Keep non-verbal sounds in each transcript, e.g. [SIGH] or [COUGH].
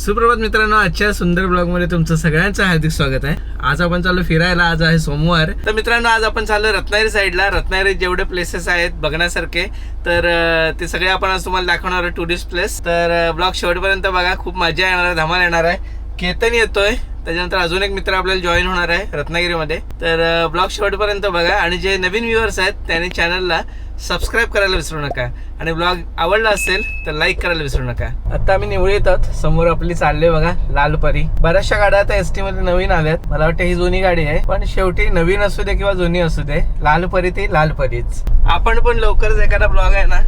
सुप्रभात मित्रांनो आजच्या सुंदर ब्लॉगमध्ये तुमचं सगळ्यांचं हार्दिक स्वागत आहे. आज आपण चाललो फिरायला आज आहे सोमवार. तर मित्रांनो आज आपण चाललो रत्नागिरी साईडला. रत्नागिरी जेवढे प्लेसेस आहेत बघण्यासारखे तर ते सगळे आपण आज तुम्हाला दाखवणार आहे टुरिस्ट प्लेस तर ब्लॉग शेवटपर्यंत बघा. खूप मजा येणार आहे धमाल येणार आहे. केतन येतोय. त्याच्यानंतर अजून एक मित्र आपल्याला जॉईन होणार आहे रत्नागिरीमध्ये. तर ब्लॉग शेवटपर्यंत बघा आणि जे नवीन व्ह्युअर्स आहेत त्यांनी चॅनलला सबस्क्राईब करायला विसरू नका. आणि ब्लॉग आवडला असेल तर लाईक करायला विसरू नका. आता आम्ही निवळी येतात. समोर आपली चालले बघा लालपरी. बऱ्याचशा गाड्या आता एस टी मध्ये नवीन आल्यात. मला वाटतं ही जुनी गाडी आहे पण शेवटी नवीन असू दे किंवा जुनी असू दे लालपरी ती लालपरीच. आपण पण लवकरच एखादा ब्लॉग आहे ना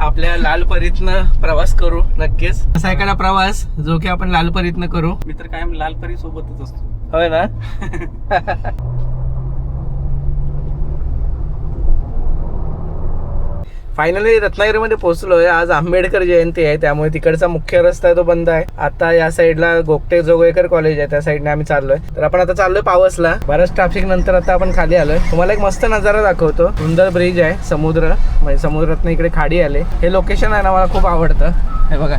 आपल्या लालपरीतनं प्रवास करू नक्कीच. असा एखादा प्रवास जो की आपण लालपरीतनं करू. मी तर कायम लालपरी सोबतच असतो. होय ना? [LAUGHS] फायनली रत्नागिरीमध्ये पोहोचलोय. आज आंबेडकर जयंती आहे. त्यामुळे तिकडचा मुख्य रस्ता आहे तो बंद आहे. आता या साईडला गोगटे जोगळेकर कॉलेज आहे. त्या साईडने आम्ही चाललोय. तर आपण आता चाललोय पावसला. बऱ्याच ट्रॅफिक नंतर आता आपण खाली आलोय. तुम्हाला एक मस्त नजारा दाखवतो. सुंदर ब्रिज आहे. समुद्र. म्हणजे समुद्रातनं इकडे खाडी आले. हे लोकेशन आहे ना मला खूप आवडतं. हे बघा.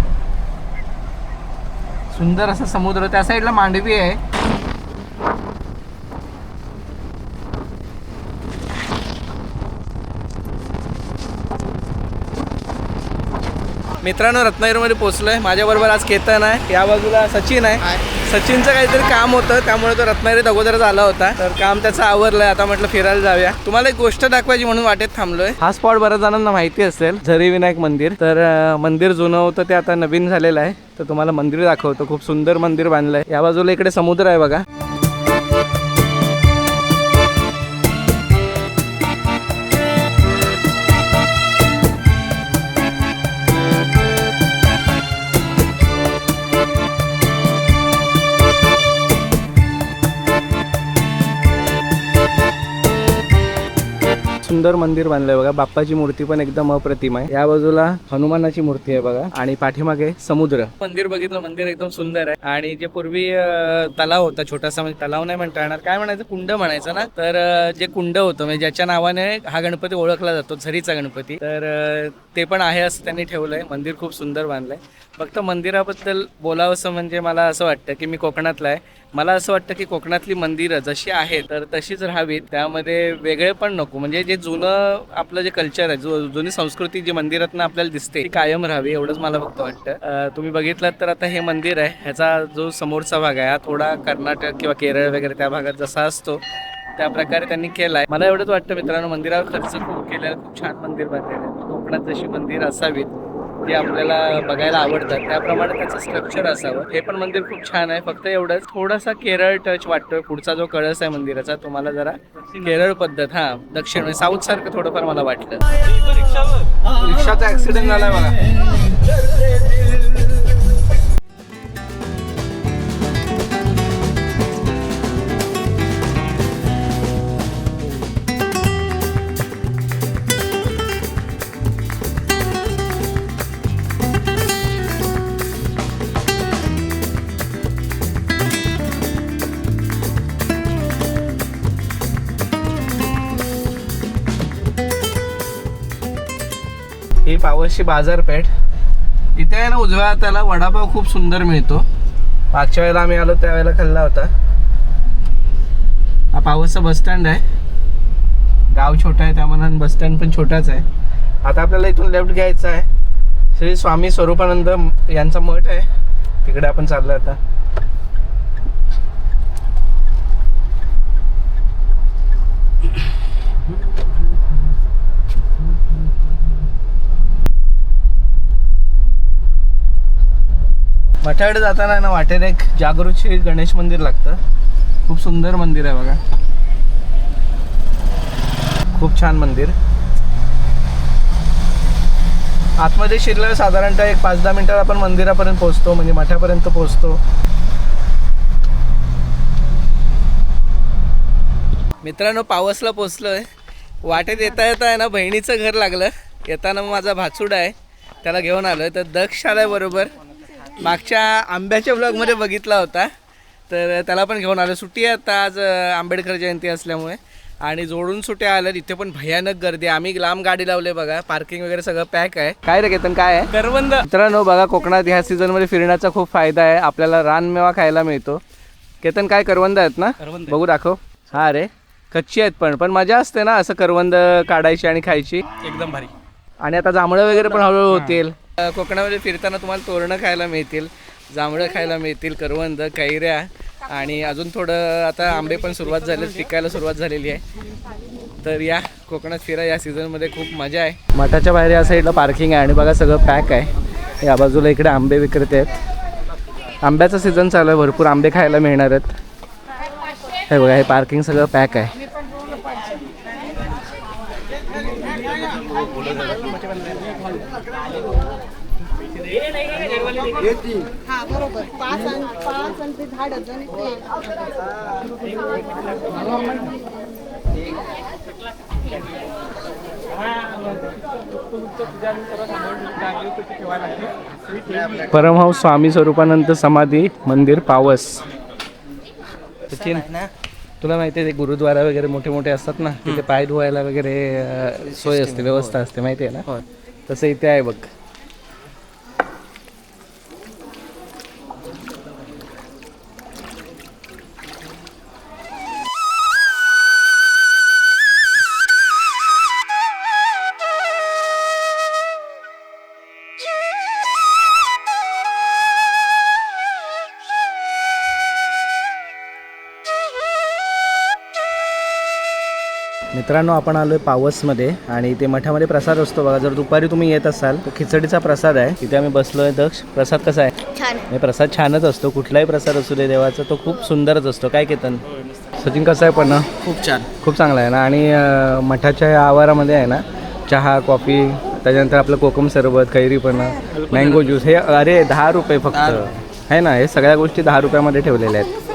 सुंदर असं समुद्र. त्या साईडला मांडवी आहे. मित्रांनो रत्नागिरीमध्ये पोहोचलोय. माझ्याबरोबर आज केतन आहे. या बाजूला सचिन आहे. सचिनचं काहीतरी काम होतं त्यामुळे तो रत्नागिरीत अगोदरच आला होता. तर काम त्याचं आवरलंय. आता म्हटलं फिरायला जाऊया. तुम्हाला एक गोष्ट दाखवायची म्हणून वाटेत थांबलोय. हा स्पॉट बऱ्याच जणांना माहिती असेल. झरी विनायक मंदिर. तर मंदिर जुनं होतं ते आता नवीन झालेलं आहे. तर तुम्हाला मंदिर दाखवतो. खूप सुंदर मंदिर बांधलंय. या बाजूला इकडे समुद्र आहे बघा. सुंदर मंदिर बांधलंय बघा. बाप्पाची मूर्ती पण एकदम अप्रतिम आहे. या बाजूला हनुमानाची मूर्ती आहे बघा. आणि पाठीमागे समुद्र. मंदिर बघितलं मंदिर एकदम सुंदर आहे. आणि जे पूर्वी तलाव होता छोटासा म्हणजे तलाव नाही म्हणता येणार. काय म्हणायचं? कुंड म्हणायचं ना? तर जे कुंड होतं म्हणजे ज्याच्या नावाने हा गणपती ओळखला जातो झरीचा गणपती. तर ते पण आहे असं त्यांनी ठेवलंय. मंदिर खूप सुंदर बांधलंय. फक्त मंदिराबद्दल बोलावंसं म्हणजे मला असं वाटतं की मी कोकणातला आहे. मला असं वाटतं की कोकणातली मंदिरं जशी आहेत तर तशीच राहावीत. त्यामध्ये वेगळे पण नको. म्हणजे जे जुनं आपलं जे कल्चर आहे जो जुनी संस्कृती जी मंदिरातनं आपल्याला दिसते ती कायम राहावी एवढंच मला फक्त वाटतं. तुम्ही बघितलं तर आता हे मंदिर आहे. ह्याचा जो समोरचा भाग आहे हा थोडा कर्नाटक किंवा केरळ वगैरे त्या भागात जसा असतो त्या प्रकारे त्यांनी केलाय. मला एवढंच वाटतं मित्रांनो मंदिरावर खर्च खूप केलेला खूप छान मंदिर बांधलेलं आहे. कोकणात जशी मंदिर असावीत ती आपल्याला बघायला आवडतात. त्याप्रमाणे त्याचं स्ट्रक्चर असावं. हे पण मंदिर खूप छान आहे. फक्त एवढंच. थोडासा केरळ टच वाटतोय. पुढचा जो कळस आहे मंदिराचा तुम्हाला जरा केरळ पद्धत हा दक्षिण म्हणजे साऊथ सारखं थोडंफार मला वाटलं. रिक्षाचा ऍक्सिडेंट झालाय मला. पावसची बाजारपेठ. इथे आहे ना उजव्या हाताला वडापाव खूप सुंदर मिळतो. मागच्या वेळेला आम्ही आलो त्यावेळेला खाल्ला होता. हा पावसचा बस स्टँड आहे. गाव छोटं आहे त्यामुळे बस स्टँड पण छोटाच आहे. आता आपल्याला इथून लेफ्ट घ्यायचं आहे. श्री स्वामी स्वरूपानंद यांचा मठ आहे. तिकडे आपण चाललो आता. मठाकडे जाताना ना वाटेत एक जागृत गणेश मंदिर लागतं. खूप सुंदर मंदिर आहे बघा. खूप छान मंदिर. आतमध्ये शिरलं साधारणतः एक पाच दहा मिनिटात आपण मंदिरापर्यंत पोहोचतो म्हणजे मठापर्यंत पोहोचतो. मित्रांनो पावसला पोचलोय वाटेत येता येता आहे ना बहिणीचं घर लागलं. येताना माझा भाचूड आहे. त्याला घेऊन आलोय. तर दक्ष आलाय बरोबर. मागच्या आंब्याच्या ब्लॉगमध्ये बघितला होता. तर त्याला पण घेऊन आलो. सुट्टी आहे आता आज आंबेडकर जयंती असल्यामुळे. आणि जोडून सुट्या आल्या इथे पण भयानक गर्दी आहे. आम्ही लांब गाडी लावले बघा. पार्किंग वगैरे सगळं पॅक आहे. काय रे केतन काय आहे? करवंद. मित्रांनो बघा कोकणात ह्या सीझनमध्ये फिरण्याचा खूप फायदा आहे. आपल्याला रानमेवा खायला मिळतो. केतन काय करवंद आहेत ना. बघू दाखव. हा रे. कच्ची आहेत पण. पण मजा असते ना असं करवंद काढायची आणि खायची. एकदम भारी. आणि आता जांभळं वगैरे पण हळूहळू होतील. कोकणामध्ये फिरताना तुम्हाला तोरणं खायला मिळतील जांभळं खायला मिळतील करवंद कैऱ्या आणि अजून थोडं आता आंबे पण सुरुवात झाले पिकायला सुरुवात झालेली आहे. तर या कोकणात फिरा या सीझनमध्ये खूप मजा आहे. मठाच्या बाहेर या साईडला पार्किंग आहे आणि बघा सगळं पॅक आहे. या बाजूला इकडे आंबे विक्रेते आहेत. आंब्याचा सीझन चालू आहे भरपूर आंबे खायला मिळणार आहेत. हे बघा हे पार्किंग सगळं पॅक आहे. हा बरोबर. पाच आणि पाच आणि ते दहा डझन ते. परमहंस स्वामी स्वरूपानंद समाधी मंदिर पावस. सचिन तुला माहिती आहे ते गुरुद्वारा वगैरे मोठे मोठे असतात ना तिथे पाय धुवायला वगैरे सोय असते व्यवस्था असते माहिती आहे ना तसं इथे आहे बघ. मित्रांनो आपण आलोय पावसमध्ये आणि ते मठामध्ये प्रसाद असतो. बघा जर दुपारी तुम्ही येत असाल तर खिचडीचा प्रसाद आहे. तिथे आम्ही बसलोय. दक्ष प्रसाद कसा आहे? छान. हे प्रसाद छानच असतो. कुठलाही प्रसाद असू दे देवाचा तो खूप सुंदरच असतो. काय केतन? सचिन कसं आहे पण? खूप छान. खूप चांगला आहे ना? आणि मठाच्या या आवारामध्ये आहे ना चहा कॉफी त्याच्यानंतर आपलं कोकम सरबत खैरीपणा मँगो ज्यूस हे अरे दहा रुपये फक्त. आहे ना? हे सगळ्या गोष्टी दहा रुपयामध्ये ठेवलेल्या आहेत.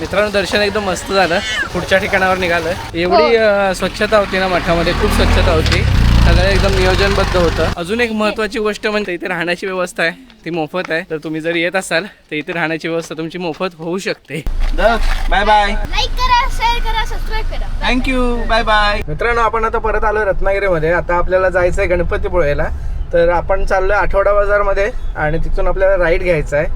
मित्रांनो दर्शन एकदम मस्त झालं. पुढच्या ठिकाणावर निघालं. एवढी अं, स्वच्छता होती ना मठामध्ये खूप स्वच्छता होती. सगळं एकदम नियोजनबद्ध होतं. अजून एक महत्त्वाची गोष्ट म्हणजे इथे राहण्याची व्यवस्था आहे. ती मोफत आहे. तर तुम्ही जर येत असाल तर इथे राहण्याची व्यवस्था तुमची मोफत होऊ शकते. बाय बाय लाईक करा शेअर करा सबस्क्राईब करा. थँक्यू बाय बाय मित्रांनो आपण आता परत आलो रत्नागिरीमध्ये. आता आपल्याला जायचं आहे गणपतीपुळेला तर आपण चाललोय आठवडा बाजारमध्ये आणि तिथून आपल्याला राईड घ्यायचा आहे.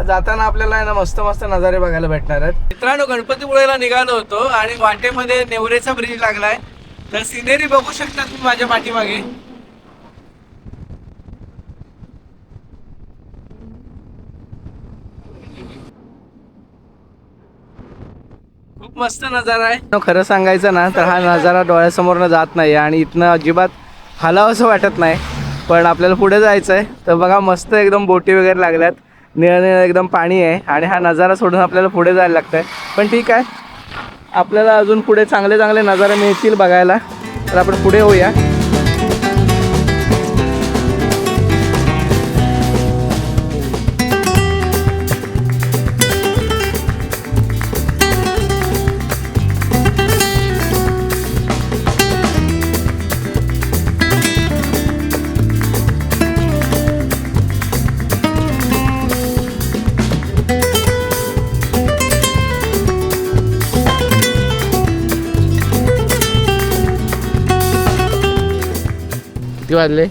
जाताना आपल्याला आहे ना मस्त मस्त नजारे बघायला भेटणार आहेत. मित्रांनो गणपतीपुळेला निघालो होतो आणि वाटेमध्ये नेवरेचा ब्रिज लागलाय. तर सिनेरी बघू शकता तुम्ही माझ्या पाठीमागे. खूप मस्त नजारा आहे. खरं सांगायचं ना तर हा नजारा डोळ्यासमोरनं जात नाही आणि इथनं अजिबात हलावं असं वाटत नाही. पण आपल्याला पुढे जायचं आहे तर बघा मस्त एकदम बोटी वगैरे लागल्यात. निळं निळं एकदम पाणी आहे आणि हा नजारा सोडून आपल्याला पुढे जायला लागतं आहे पण ठीक आहे. आपल्याला अजून पुढे चांगले चांगले नजारे मिळतील बघायला. तर आपण पुढे होऊया. किती वाजले?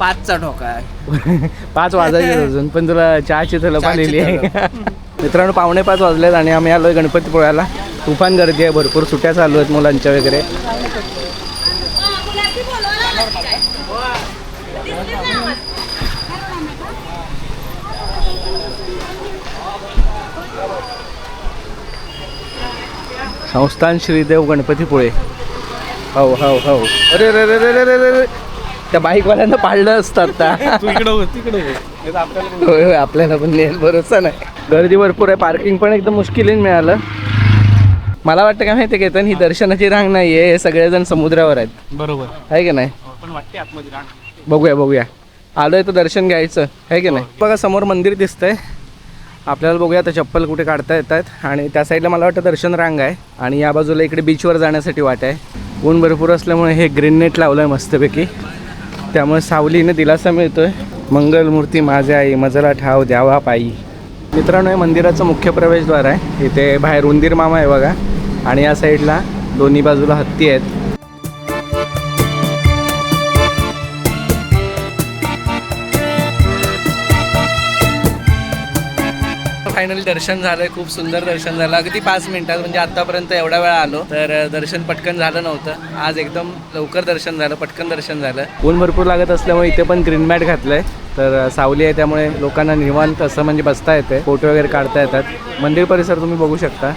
पाचचा ढोका आहे. [LAUGHS] पाच वाजायचे अजून पण तुला चहाची तलप आलेली आहे. [LAUGHS] मित्रांनो पावणे पाच वाजलेत आणि आम्ही आलोय गणपतीपुळ्याला. तुफान गर्दी आहे भरपूर सुट्या चालू आहेत मुलांच्या वगैरे. संस्थान श्रीदेव गणपतीपुळे. हो हो हो अरे रे रे रे रे रे रे त्या बाईकवाल्यांना पाळलं असतं आता. तू इकडं हो तिकडं हो नाही तर आपल्याला होय होय आपल्याला पण नेल भरोसा नाही. गर्दी भरपूर आहे पार्किंग पण एकदम मुश्किलीने मिळालं. मला वाटतं काय माहिती केतन ही दर्शनाची रांग नाही आहे हे सगळेजण समुद्रावर आहेत. बरोबर. आहे की नाही? पण वाटते आतमध्ये रांग. बघूया बघूया. आलोय तर दर्शन घ्यायचं आहे की नाही? बघा समोर मंदिर दिसतंय. आपल्याला बघूया आता चप्पल कुठे काढता येत आहेत आणि त्या साईडला मला वाटतं दर्शन रांग आहे. आणि या बाजूला इकडे बीचवर जाण्यासाठी वाट आहे. ऊन भरपूर असल्यामुळे हे ग्रीन नेट लावलं आहे मस्तपैकी. त्यामुळे सावलीने दिलासा मिळतोय. मंगलमूर्ती माझे आई मजला ठाव द्यावा पायी. मित्रांनो हे मंदिराचं मुख्य प्रवेशद्वार आहे. इथे बाहेर उंदीर मामा आहे बघा. आणि या साईडला दोन्ही बाजूला हत्ती आहेत. फायनली दर्शन झालंय खूप सुंदर दर्शन झालं. अगदी पाच मिनिटात म्हणजे आतापर्यंत एवढा वेळा आलो तर दर्शन पटकन झालं नव्हतं. आज एकदम लवकर दर्शन झालं पटकन दर्शन झालं. ऊन भरपूर लागत असल्यामुळे इथे पण ग्रीन मॅट घातलंय. तर सावली आहे त्यामुळे लोकांना निवांत असं म्हणजे बसता येते फोटो वगैरे काढता येतात. मंदिर परिसर तुम्ही बघू शकता.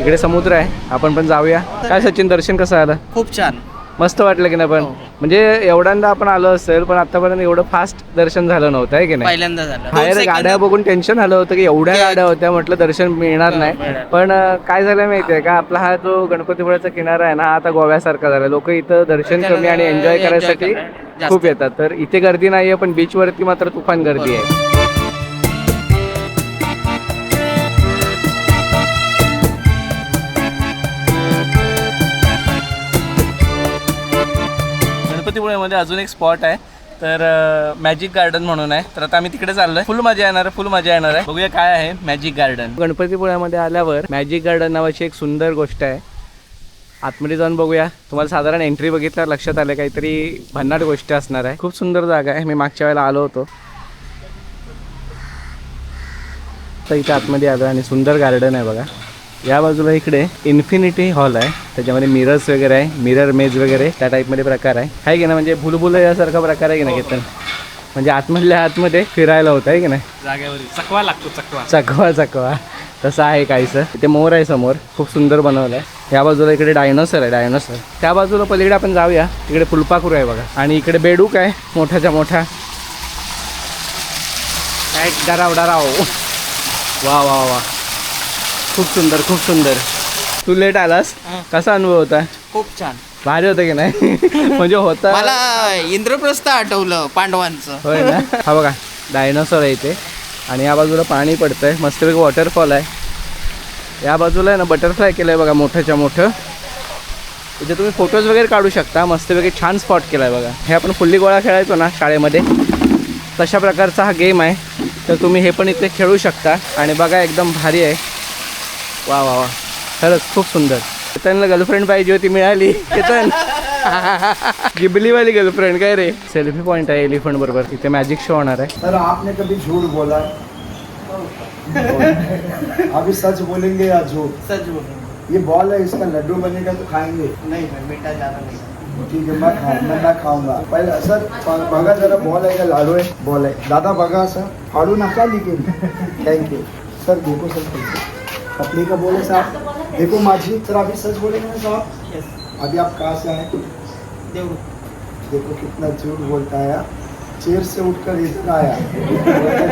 इकडे समुद्र आहे. आपण पण जाऊया. काय सचिन दर्शन कसं आलं? खूप छान. मस्त वाटलं की नाही पण म्हणजे एवढ्यांदा आपण आलो असेल पण आतापर्यंत एवढं फास्ट दर्शन झालं नव्हतं आहे की नाही? पहिल्यांदा झालं. बाहेर गाड्या बघून टेन्शन आलं होतं की एवढ्या गाड्या होत्या म्हटलं दर्शन मिळणार नाही. पण अं, काय झालं माहितीये का? आपला हा जो गणपतीपुळ्याचा किनारा आहे ना हा आता गोव्यासारखा झाला लोक इथं दर्शन कमी आणि एन्जॉय करायसाठी. खूप येतात. तर इथे गर्दी नाहीये पण बीच वरती मात्र तुफान गर्दी आहे. गणपतीपुळ्यामध्ये अजून एक स्पॉट आहे. तर मॅजिक गार्डन म्हणून आहे. तर आता आम्ही तिकडे चाललोय. फुल मजा येणार आहे फुल मजा येणार आहे. बघूया काय आहे मॅजिक गार्डन गणपतीपुळ्यामध्ये आल्यावर मॅजिक गार्डन नावाची एक सुंदर गोष्ट आहे. आतमध्ये जाऊन बघूया. तुम्हाला साधारण एंट्री बघितल्यावर लक्षात आलं काहीतरी भन्नाट गोष्ट असणार आहे. खूप सुंदर जागा आहे. मी मागच्या वेळेला आलो होतो. तर इथे आतमध्ये आलो आणि सुंदर गार्डन आहे बघा. या बाजूला इकडे इन्फिनिटी हॉल आहे. त्याच्यामध्ये मिरर्स वगैरे आहे. मिरर मेज वगैरे त्या टाईपमध्ये प्रकार आहे. आहे की ना म्हणजे भुलभुल यासारखा प्रकार आहे की ना केतन म्हणजे आतमधल्या आतमध्ये फिरायला होतं आहे की नाही? जागेवर चकवा लागतो चकवा. चकवा चकवा. तसं आहे काहीसं. इथे मोर आहे समोर. खूप सुंदर बनवलं आहे. या बाजूला इकडे डायनोसर आहे डायनोसर त्या बाजूला पलीकडे आपण जाऊया. तिकडे फुलपाखरू आहे बघा. आणि इकडे बेडूक आहे मोठाच्या मोठा. काय? डराव डराव. वा वा वा. खूप सुंदर खूप सुंदर. तू लेट आलास? कसा अनुभव होता? खूप छान. भारी होतं की नाही? [LAUGHS] म्हणजे होता. मला इंद्रप्रस्थ आठवलं पांडवांचं. होय ना? हा बघा डायनोसॉर आहे इथे. आणि या बाजूला पाणी पडतंय. मस्तपैकी वॉटरफॉल आहे. या बाजूला आहे ना बटरफ्लाय केलं आहे बघा मोठंच्या मोठं. इथे तुम्ही फोटोज वगैरे काढू शकता. मस्तपैकी छान स्पॉट केला आहे बघा. हे आपण फुल्ली गोळा खेळायचो ना शाळेमध्ये. तशा प्रकारचा हा गेम आहे. तर तुम्ही हे पण इथे खेळू शकता. आणि बघा एकदम भारी आहे. वा वा वा. खरंच खूप सुंदर. केतनला गर्लफ्रेंड पाहिजे होती मिळाली. केतन गिबलीवाली गर्लफ्रेंड काय रे? सेल्फी पॉईंट आहे एलिफंट बरोबर. इथे मॅजिक शो होणार आहे. सर आपने कभी झूठ बोला? अभी सच बोलेंगे या झूठ? सच बोल ये बॉल है इसका लड्डू बनेगा तो खाएंगे? नाही मीठा ज्यादा नाही ठीक है मैं खाऊ मैं मैं खाऊंगा। पहले सर बघा जरा बॉल आहे का लाडू आहे बॉल आहे दादा बघा सर फाड़ू नका लेकिन थैंक यू सर देखो सर कपड़े का बोले साहब? देखो माझी सर अभी सच बोलेंगे ना साहब? अभी आप कहाँ से आए? देव देखो कितना झूठ बोलता है यार। चेयर से उठकर इधर आया।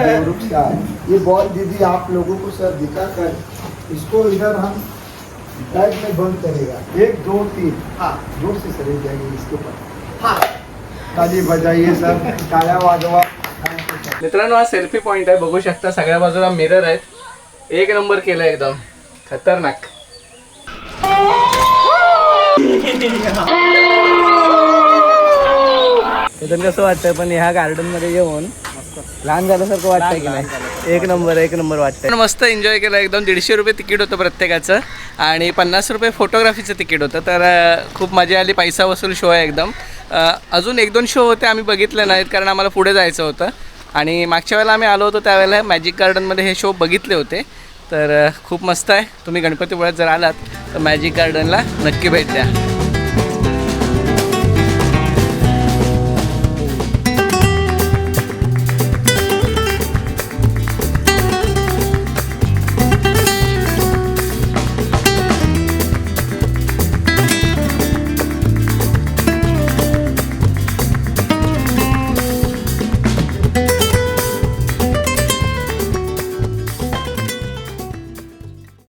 देवरुख से आया ये बॉल दीदी आप लोगों को सर दिखा कर इसको इधर हम बैग में बंद करेगा। एक दो तीन। हाँ। जोर से सर जाएंगे इसके ऊपर। हाँ। ताली बजाइए सर। टाळ्या वाजवा. मित्रांनो हा सेल्फी पॉईंट आहे. बघू शकता सगळ्या बाजूला मिरर आहेत. एक नंबर केलं एकदम. खतरनाक. तर कसं वाटतंय पण ह्या गार्डनमध्ये येऊन लहान झाल्यासारखं वाटतंय की नाही? एक नंबर एक नंबर वाटतंय. मस्त एन्जॉय केलं एकदम दीडशे रुपये तिकीट होतं प्रत्येकाचं. आणि पन्नास रुपये फोटोग्राफीचं तिकीट होतं तर खूप मजा आली पैसा वसूल शो आहे एकदम. अजून एक दोन शो होते आम्ही बघितले नाहीत कारण आम्हाला पुढे जायचं होतं. आणि मागच्या वेळेला आम्ही आलो होतो त्यावेळेला मॅजिक गार्डनमध्ये हे शो बघितले होते. तर खूप मस्त आहे. तुम्ही गणपतीपुळ्यात जर आलात तर मॅजिक गार्डनला नक्की भेट द्या.